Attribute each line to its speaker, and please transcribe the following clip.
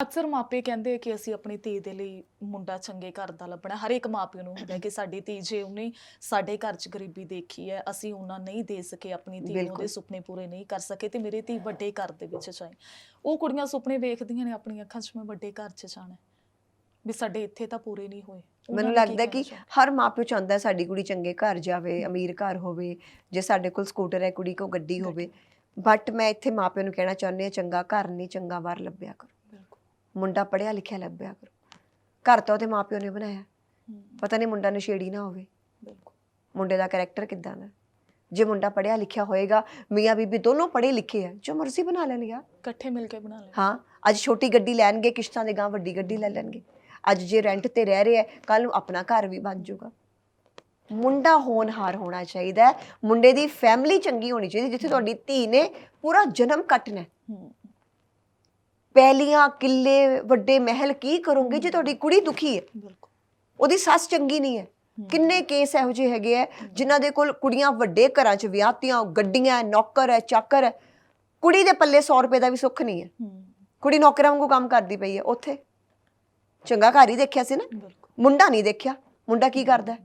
Speaker 1: ਅਕਸਰ ਮਾਪੇ ਕਹਿੰਦੇ ਆ ਕਿ ਅਸੀਂ ਆਪਣੀ ਧੀ ਦੇ ਲਈ ਮੁੰਡਾ ਚੰਗੇ ਘਰ ਦਾ ਲੱਭਣਾ ਹਰ ਇੱਕ ਮਾਪਿਓ ਨੂੰ ਹੁੰਦਾ ਕਿ ਸਾਡੀ ਧੀ ਜੇ ਉਹਨੇ ਸਾਡੇ ਘਰ 'ਚ ਗਰੀਬੀ ਦੇਖੀ ਹੈ ਅਸੀਂ ਉਹਨਾਂ ਨਹੀਂ ਦੇ ਸਕੇ ਆਪਣੀ ਧੀ ਨੂੰ। ਉਹਦੇ ਸੁਪਨੇ ਪੂਰੇ ਨਹੀਂ ਕਰ ਸਕੇ ਤੇ ਮੇਰੀ ਧੀ ਵੱਡੇ ਘਰ ਦੇ ਵਿੱਚ ਜਾਏ ਉਹ ਕੁੜੀਆਂ ਸੁਪਨੇ ਵੇਖਦੀਆਂ ਨੇ ਆਪਣੀਆਂ ਅੱਖਾਂ 'ਚ ਮੈਂ ਵੱਡੇ ਘਰ 'ਚ ਜਾਣਾ। ਵੀ ਸਾਡੇ ਇੱਥੇ ਤਾਂ ਪੂਰੇ ਨਹੀਂ ਹੋਏ
Speaker 2: ਮੈਨੂੰ
Speaker 1: ਕੀ
Speaker 2: ਲੱਗਦਾ ਕਿ? ਹਰ ਮਾਪਿਓ ਚਾਹੁੰਦਾ ਸਾਡੀ ਕੁੜੀ ਚੰਗੇ ਘਰ ਜਾਵੇ ਅਮੀਰ ਘਰ ਹੋਵੇ ਜੇ ਸਾਡੇ ਕੋਲ ਸਕੂਟਰ ਹੈ ਕੁੜੀ ਕੋਲ ਗੱਡੀ ਹੋਵੇ ਬਟ ਮੈਂ ਇੱਥੇ ਮਾਪਿਆਂ ਨੂੰ ਕਹਿਣਾ ਚਾਹੁੰਦੀ ਹਾਂ ਚੰਗਾ ਘਰ ਨਹੀਂ ਚੰਗਾ ਵਾਰ ਲੱਭਿਆ ਕਰੋ ਮੁੰਡਾ ਪੜਿਆ ਲਿਖਿਆ ਲੱਭਿਆ ਕਰੋ। ਘਰ ਤਾਂ ਉਹਦੇ ਮਾਪਿਓ ਨੇ ਬਣਾਇਆ। ਪਤਾ ਨਹੀਂ ਮੁੰਡਾ ਨਸ਼ੇੜੀ ਨਾ ਹੋਵੇ।
Speaker 1: ਬਿਲਕੁਲ।
Speaker 2: ਮੁੰਡੇ ਦਾ ਕੈਰੈਕਟਰ ਕਿੱਦਾਂ ਦਾ? ਜੇ ਮੁੰਡਾ ਪੜਿਆ ਲਿਖਿਆ ਹੋਏਗਾ ਮੀਆਂ ਬੀਬੀ ਦੋਨੋਂ ਪੜ੍ਹੇ ਲਿਖੇ ਆ ਜੋ ਮਰਜ਼ੀ ਬਣਾ ਲੈਣ ਯਾਰ।
Speaker 1: ਇਕੱਠੇ ਮਿਲ ਕੇ ਬਣਾ ਲੈ
Speaker 2: ਹਾਂ ਅੱਜ ਛੋਟੀ ਗੱਡੀ ਲੈਣਗੇ ਕਿਸ਼ਤਾਂ ਦੇ ਗਾਂ ਵੱਡੀ ਗੱਡੀ ਲੈ ਲੈਣਗੇ। ਅੱਜ ਜੇ ਰੈਂਟ ਤੇ ਰਹਿ ਰਹੇ ਕੱਲ ਨੂੰ ਆਪਣਾ ਘਰ ਵੀ ਬਣ ਜਾਊਗਾ। ਮੁੰਡਾ ਹੋਣਹਾਰ ਹੋਣਾ ਚਾਹੀਦਾ ਮੁੰਡੇ ਦੀ ਫੈਮਿਲੀ ਚੰਗੀ ਹੋਣੀ ਚਾਹੀਦੀ ਜਿੱਥੇ ਤੁਹਾਡੀ ਧੀ ਨੇ ਪੂਰਾ ਜਨਮ ਕੱਟਣਾ ਹੈ। ਪਹਿਲੀਆਂ ਕਿੱਲੇ ਵੱਡੇ ਮਹਿਲ ਕੀ ਕਰੋਗੇ ਜੇ ਤੁਹਾਡੀ ਕੁੜੀ ਦੁਖੀ ਹੈ?
Speaker 1: ਬਿਲਕੁਲ।
Speaker 2: ਉਹਦੀ ਸੱਸ ਚੰਗੀ ਨਹੀਂ ਹੈ। ਕਿੰਨੇ ਕੇਸ ਇਹੋ ਜਿਹੇ ਹੈਗੇ ਆ ਜਿਨ੍ਹਾਂ ਦੇ ਕੋਲ ਕੁੜੀਆਂ ਵੱਡੇ ਘਰਾਂ 'ਚ ਵਿਆਹਤੀਆਂ ਗੱਡੀਆਂ ਨੌਕਰ ਹੈ ਚਾਕਰ ਹੈ। ਕੁੜੀ ਦੇ ਪੱਲੇ 100 ਰੁਪਏ ਦਾ ਵੀ ਸੁੱਖ ਨਹੀਂ ਹੈ। ਕੁੜੀ ਨੌਕਰਾਂ ਵਾਂਗੂ ਕੰਮ ਕਰਦੀ ਪਈ ਹੈ ਉੱਥੇ। ਚੰਗਾ ਘਰ ਹੀ ਦੇਖਿਆ ਸੀ ਨਾ? ਮੁੰਡਾ ਨਹੀਂ ਦੇਖਿਆ। ਮੁੰਡਾ ਕੀ ਕਰਦਾ?